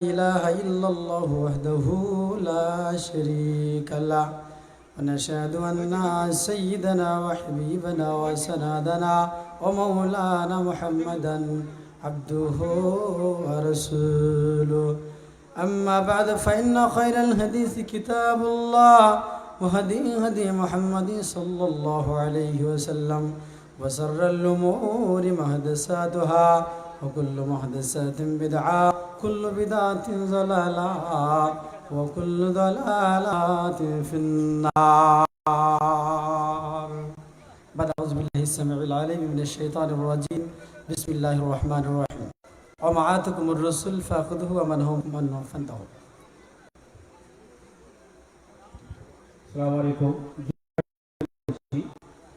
إله إلا الله وحده لا شريك له ونشهد أن سيدنا وحبيبنا وسندنا ومولانا محمدا عبده ورسوله. أما بعد فإن خير الحديث كتاب الله وهدي هدي محمد صلى الله عليه وسلم وسر الأمور محدثاتها وكل محدثات بدعة كل بدعة ضلالة وكل ضلالة في النار بعد أعوذ بالله السميع العليم من الشيطان الرجيم بسم الله الرحمن الرحيم وما آتكم الرسول فأخذه ومن هم من فانتهوا সালাম আলাইকুম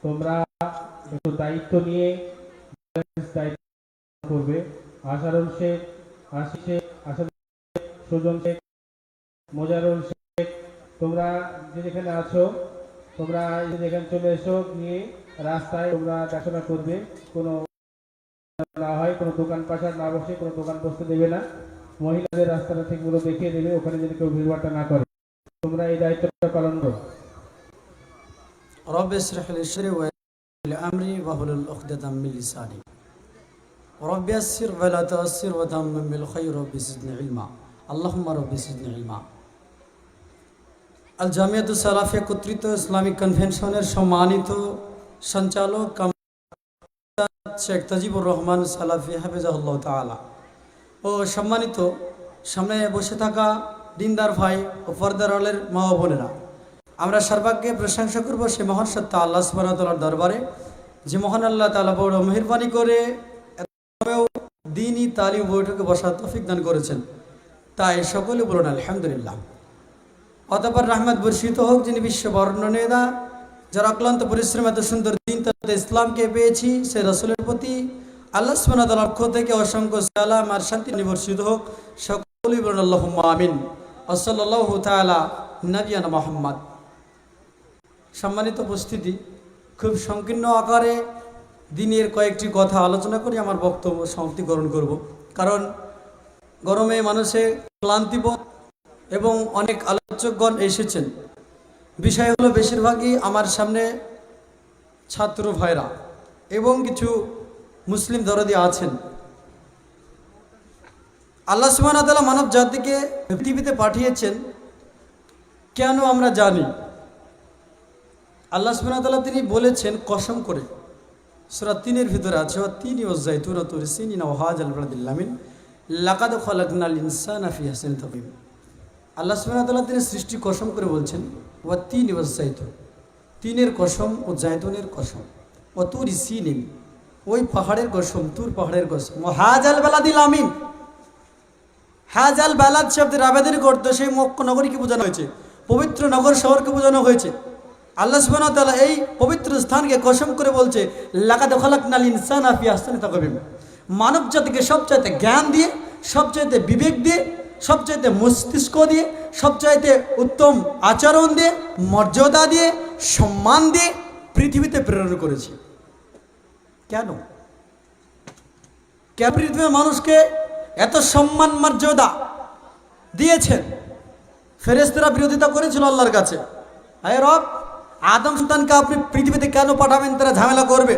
তোমরা একটু দায়িত্ব নিয়ে দায়িত্ব করবে আশারুল শেখ আশি শেখ আসাদ শেখ, সুজন শেখ মোজারুল শেখ তোমরা যে যেখানে আছো তোমরা যে যেখানে চলে এসো নিয়ে রাস্তায় তোমরা দেখাশোনা করবে কোনো না হয় কোনো দোকান পাশার না বসে কোনো দোকান বসতে দেবে না মহিলাদের রাস্তাটা ঠিকমতো দেখিয়ে দেবে ওখানে যদি কেউ ভিড়ভাড়টা না করে তোমরা এই দায়িত্বটা পালন করো رب اشرح لي صدري ويسر لي امري واحلل عقدة من لساني রব্যাসির আল জামিয়াত সালাফে কর্তৃত্ব ইসলামিক কনভেনশনের সম্মানিত সঞ্চালক শেখ তাজিবুর রহমান সালাফি হাফিজাহুল্লাহ ও সম্মানিত সামনে বসে থাকা দিনদার ভাই ও ফরদারলের মা বোনেরা, আমরা সর্বাগ্যে প্রশংসা করব সে মহান সত্তা আল্লাহ সুবাহতালার দরবারে। যে মহান আল্লাহ তালা বড় মেহরবানি করে দিনই তালিম বৈঠকে বসার তফিক দান করেছেন। তাই সকলে বলুন, আলহামদুলিল্লাহ। অতপর রহমত বর্ষিত হোক, যিনি বিশ্ব বর্ণনেদা যার অক্লান্ত পরিশ্রম এত সুন্দর দিন তাতে ইসলামকে পেয়েছি, সে রসুলের প্রতি আল্লাহ সুবাহতালার পক্ষ থেকে অসংখ্য সালাম আর শান্তি নিবর্ষিত হোক। সকলেই বলুন আল্লাহ আমিন। আসসাল্লাহ তালা নবিয়ান মোহাম্মদ। সম্মানিত উপস্থিতি, খুব সংকীর্ণ আকারে দিনের কয়েকটি কথা আলোচনা করে, আমার বক্তব্য সমাপ্তিকরণ করব। কারণ গরমে মানুষের ক্লান্তিবোধ এবং অনেক আলোচকগণ এসেছেন। বিষয় হলো বেশিরভাগই আমার সামনে ছাত্র ভাইরা এবং কিছু মুসলিম দরদি আছেন। আল্লাহ সুবাহ মানব জাতিকে পৃথিবীতে পাঠিয়েছেন। কেন আমরা জানি? আল্লাহ সুবাহ তিনি বলেছেন কসম করে। সুরা তিনের ভিতরে আছে ও তিনি ও জাইতুন ও তুর সিনি না ওহাজ আলবরাদিল্লামিন লাকাদ খলাকনাল ইনসান আফি হাসিন তবিম আল্লাহ সুবাহ তিনি সৃষ্টি কসম করে বলছেন ও তিন ও জাইতুন তিনের কসম ও জাইতুনের কসম। ও তুর সিনিম ওই পাহাড়ের কসম, তুর পাহাড়ের কসম। ও হাজ আল বালাদিল আমিন। হাজ আল বালাদ শব্দের আবেদন করতো সেই মক্ক নগরীকে বোঝানো হয়েছে, পবিত্র নগর শহরকে বোঝানো হয়েছে। আল্লাহ তাআলা এই পবিত্র স্থানকে কসম করে বলছে, লাকাদ খলাকনাল ইনসানা ফি আহসানি তাকওয়িম। মানব জাতিকে সবচাইতে জ্ঞান দিয়ে, সবচাইতে বিবেক দিয়ে, সবচাইতে মস্তিষ্ক দিয়ে, সবচাইতে উত্তম আচরণ দিয়ে, মর্যাদা দিয়ে, সম্মান দিয়ে পৃথিবীতে প্রেরণ করেছে। কেন? কে পৃথিবীর মানুষকে এত সম্মান, মর্যাদা দিয়েছেন? ফেরেস্তারা বিরোধিতা করেছিল আল্লাহর কাছে। আয় রব আদম সন্তানকে আপনি পৃথিবীতে কেন পাঠাবেন? তারা ঝামেলা করবে।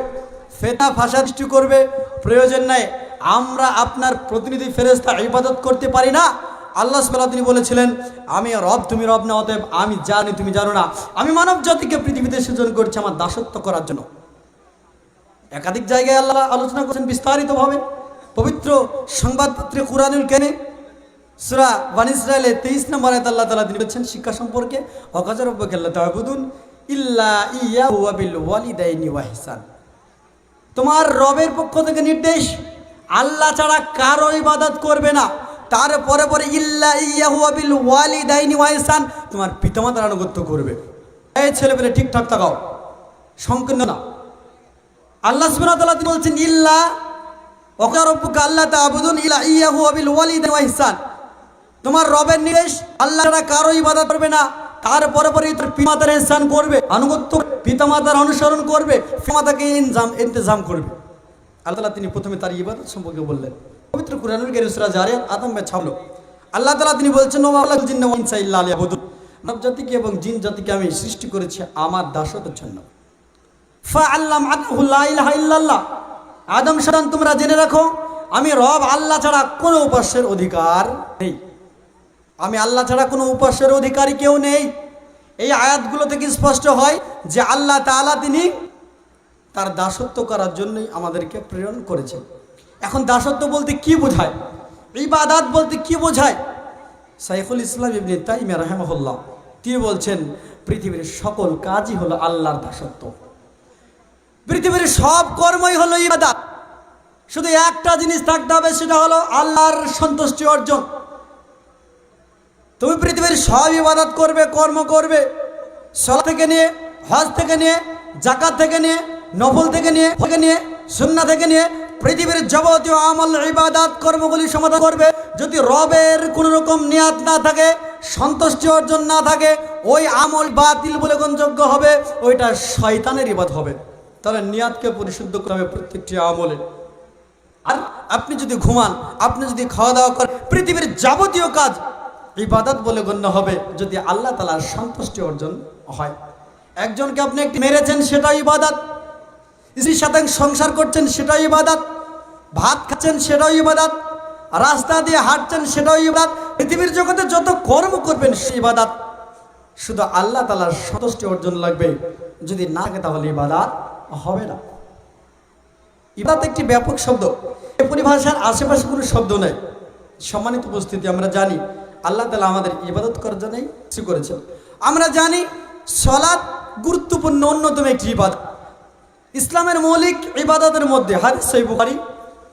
ফেতা ভাষা সৃষ্টি করবে। প্রয়োজন নাই। আমরা আপনার প্রতিনিধি ফেরেস্তা ইবাদত করতে পারি না। আল্লাহ সাল্লাহ তিনি বলেছিলেন, আমি রব, তুমি রব না, অতএব আমি জানি, তুমি জানো না। আমি মানব জাতিকে পৃথিবীতে সৃজন করছি আমার দাসত্ব করার জন্য। একাধিক জায়গায় আল্লাহ আলোচনা করছেন বিস্তারিতভাবে। পবিত্র সংবাদপত্রে কুরআনুল কেনে সুরা বান ইসরায়েলে তেইশ নম্বর আয়াত আল্লাহ তালা তিনি বলছেন, শিক্ষা সম্পর্কে অকাজার অব্বকেল্লা তাহবুদুন ইল্লা ইয়া ওয়াবিল ওয়ালিদাইনি ওয়াহিসান তোমার রবের পক্ষ থেকে নির্দেশ, আল্লাহ ছাড়া কারও ইবাদত করবে না। তারপরে পরে ইল্লা ইয়া ওয়াবিল ওয়ালিদাইনি ওয়াহিসান তোমার পিতামাতার আনুগত্য করবে। এই ছেলেপেলে ঠিকঠাক থাকাও সংকীর্ণ না। আল্লাহ সুবহানাহু তিনি বলছেন, ইল্লা ওকারব্বুকা আল্লাহ তা'বুদুন ইলা ইয়াহু ওয়া বিল ওয়ালিদাইনি ওয়া ইহসান। তোমার রবের নির্দেশ, আল্লাহ কারও ইবাদত করবে না। তারপরে পরে তোর পিতামাতার ইহসান করবে, আনুগত্য পিতামাতার অনুসরণ করবে, পিতামাতাকে ইনজাম, ইন্তজাম করবে। আল্লাহ তিনি প্রথমে তার ইবাদত সম্পর্কে বললেন। পবিত্র কুরআনুল কারীম সূরা জারিয়াত আদম মে ছাবলো আল্লাহ তালা তিনি বলছেন। মানব জাতিকে এবং জিন জাতিকে আমি সৃষ্টি করেছি আমার দাসত্বের জন্য। আদম সন্তান তোমরা জেনে রাখো, আমি রব আল্লাহ ছাড়া কোনো উপাস্যের অধিকার নেই। আমি আল্লাহ ছাড়া কোনো উপাস্যের অধিকারী কেউ নেই। এই আয়াতগুলো থেকে স্পষ্ট হয় যে আল্লাহ তাআলা তিনি তার দাসত্ব করার জন্যই আমাদেরকে প্রেরণ করেছেন। এখন দাসত্ব বলতে কি বোঝায়? ইবাদাত বলতে কি বোঝায়? সাইফুল ইসলাম ইবনে তাইমিয়া রাহেমাহুল্লাহ, তিনি বলছেন, পৃথিবীর সকল কাজই হলো আল্লাহর দাসত্ব। পৃথিবীর সব কর্মই হলো ইবাদাত। শুধু একটা জিনিস থাকতে হবে, সেটা হলো আল্লাহর সন্তুষ্টি অর্জন। তুমি পৃথিবীর সব ইবাদত করবে, কর্ম করবে। সলা থেকে নিয়ে, হজ থেকে নিয়ে জাকাত থেকে নিয়ে, নফল থেকে নিয়ে থেকে নিয়ে সুন্না থেকে নিয়ে পৃথিবীর যাবতীয় আমল, ইবাদাত, কর্মগুলি সমাধান করবে। যদি রবের কোনো রকম নিয়াত না থাকে, সন্তুষ্টি অর্জন না থাকে, ওই আমল বাতিল বলে গণযোগ্য হবে, ওইটা শয়তানের ইবাদ হবে। তাহলে নিয়াতকে পরিশুদ্ধ করতে হবে প্রত্যেকটি আমলে। আর আপনি যদি ঘুমান, আপনি যদি খাওয়া দাওয়া করেন, পৃথিবীর যাবতীয় কাজ ইবাদত বলে গণ্য হবে যদি আল্লাহ তালার সন্তুষ্টি অর্জন হয়। একজনকে আপনি একটি মেরেছেন, সেটাই ইবাদত। স্ত্রীর সাথে সংসার করছেন, সেটাই ইবাদত। ভাত খাচ্ছেন সেটাও ইবাদত। রাস্তা দিয়ে হাঁটছেন সেটাও ইবাদত। পৃথিবীর জগতে যত কর্ম করবেন, সে ইবাদত। শুধু আল্লাহ তালার সন্তুষ্টি অর্জন লাগবে, যদি না থাকে তাহলে ইবাদত হবে না। ইবাদত একটি ব্যাপক শব্দ। এই পরিভাষার আশেপাশে কোনো শব্দ নেই। সম্মানিত উপস্থিতি, আমরা জানি আল্লাহ তালা আমাদের ইবাদত করার জন্যই সৃষ্টি করেছেন। আমরা জানি সলাৎ গুরুত্বপূর্ণ অন্যতম একটি ইবাদত। ইসলামের মৌলিক ইবাদতের মধ্যে হাদিস সই বুখারি,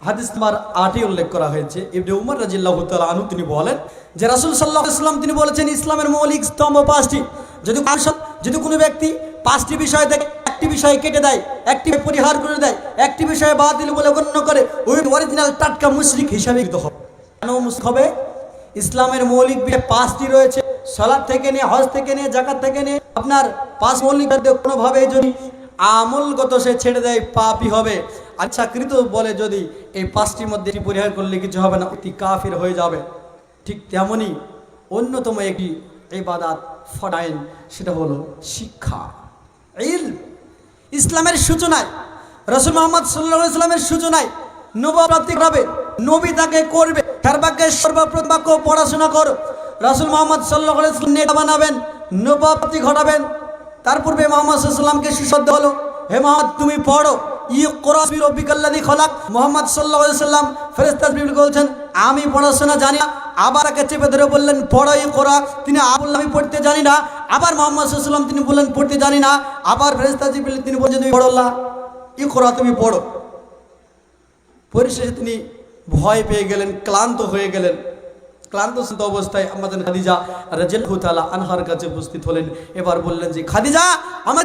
হাদিস নাম্বার আটই উল্লেখ করা হয়েছে। ইবনে উমর রাজিল্লাহ তাআলা আনহু তিনি বলেন, যে রাসুল সাল্লাহ ইসলাম তিনি বলেছেন, ইসলামের মৌলিক স্তম্ভ পাঁচটি। যদি যদি কোনো ব্যক্তি পাঁচটি বিষয় থেকে একটি বিষয় কেটে দেয়, একটি পরিহার করে দেয়, একটি বিষয়ে বাতিল বলে গণ্য করে, ওই অরিজিনাল টাটকা মুশরিক হিসাবে হবে। কেন হবে? ইসলামের মৌলিক পাঁচটি রয়েছে। সালাদ থেকে নিয়ে, হজ থেকে নিয়ে জাকাত থেকে নিয়ে, আপনার পাঁচ মৌলিক কোনোভাবে যদি আমলগত সে ছেড়ে দেয়, পাপই হবে। আচ্ছা কৃত বলে যদি এই পাঁচটির মধ্যে পরিহার করলে কিছু হবে না, অতি কাফির হয়ে যাবে। ঠিক তেমনই অন্যতম একটি ইবাদাত ফডাইন সেটা হলো শিক্ষা। ইল, ইসলামের সূচনায়, রসুল মোহাম্মদ সাল্লাহ ইসলামের সূচনায় নবপ্রাপ্তি হবে। নবী তাকে করবে। তার বাক্যে সর্বপ্রথম বাক্য পড়াশোনা করো। রসুল মোহাম্মদ সাল্লাহ ইসলাম নেতা বানাবেন নবপ্রাপ্তি ঘটাবেন। তার পূর্বে মোহাম্মদ সাল্লামকে সুশব্দ হলো। হে মোহাম্মদ, তুমি পড়ো। মোহাম্মদ বলছেন, আমি পড়াশোনা জানি না। আবার একে চেপে ধরে বললেন, পড়ো ই কোরআ তিনি আবুল আমি পড়তে জানি না। আবার মোহাম্মদ তিনি বললেন, পড়তে জানি না। আবার ফেরেস্তাজ তিনি বলছেন তুমি পড়ল্লা ই কোরআ তুমি পড়ো। পরিশেষে তিনি ভয় পেয়ে গেলেন, ক্লান্ত হয়ে গেলেন। ক্লান্ত অবস্থায় আমাদের খাদিজা রাজেল হুতালা আনহার কাছে উপস্থিত হলেন। এবার বললেন যে, খাদিজা আমার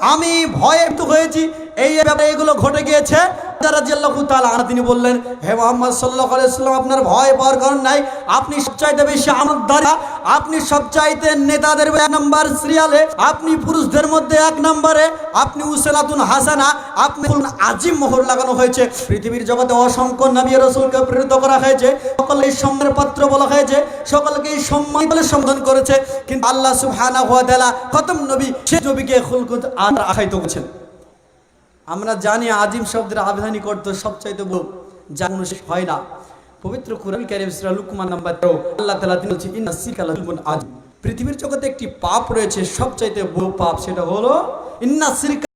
আমি ভয়ে হয়েছি। এই ব্যাপারে এগুলো ঘটে গিয়েছে। তিনি বললেন, হে মোহাম্মদ সাল্লাল্লাহু আলাইহি সাল্লাম আপনার ভয় পাওয়ার কারণ নাই। আপনি সবচাইতে বেশি আপনি সবচাইতে নেতাদের এক নম্বর সিরিয়ালে আপনি পুরুষদের মধ্যে এক নম্বরে আপনি হাসানা। আপনি আজিম মোহর লাগানো হয়েছে। পৃথিবীর জগতে অসংখ্য নবী রসুলকে প্রেরিত করা হয়েছে। সকলকে এই সম্মানের পাত্র বলা হয়েছে। সকলকে এই সম্মান বলে সম্বোধন করেছে। কিন্তু আল্লাহ সুবহানাহু ওয়া দেলা খতম নবী, সে নবীকে আর করেছেন। আমরা জানি আজিম শব্দের আবেদনী অর্থ সবচাইতে বউ যা কোনো হয় না। পবিত্র কুরআন কারীম সূরা লুকমান নাম্বার 13 আল্লাহ তাআলা তিনি বলছেন, ইন্না সিকালা যুলমুন আজিম পৃথিবীর জগতে একটি পাপ রয়েছে, সবচাইতে বড় পাপ সেটা হলো, ইন্না সিরকা